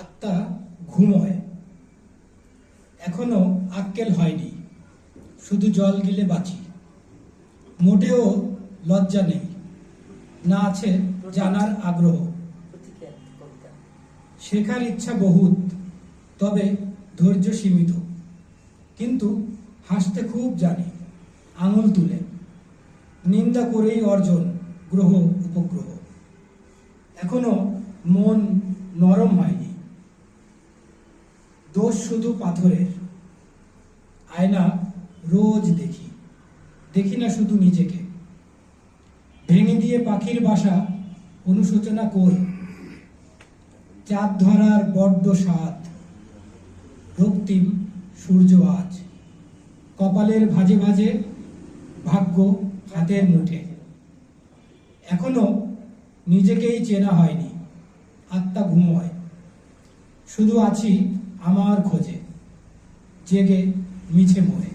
আত্মা ঘুমোয়। এখনও আক্কেল হয়নি। শুধু জল গিলে বাঁচি। মোটেও লজ্জা নেই। না আছে জানার আগ্রহ। শেখার ইচ্ছা বহুত, তবে ধৈর্য সীমিত। কিন্তু হাসতে খুব জানি, আঙুল তুলে। নিন্দা করেই অর্জন, গ্রহ, উপগ্রহ। এখনও মন নরম হয়নি। দোষ শুধু পাথরের। আয়না রোজ দেখি। দেখি না শুধু নিজেকে। ভেঙে দিয়ে পাখির বাসা অনুশোচনা কই? চাঁদ ধরার বড্ড স্বাদ। রক্তিম সূর্য আজ। কপালের ভাজে ভাজে ভাগ্য হাতের মুঠে। এখনও নিজেকেই চেনা হয়নি। আত্মা ঘুমোয়। শুধু আছি আমার খোঁজে জেগে মিছে মোড়ে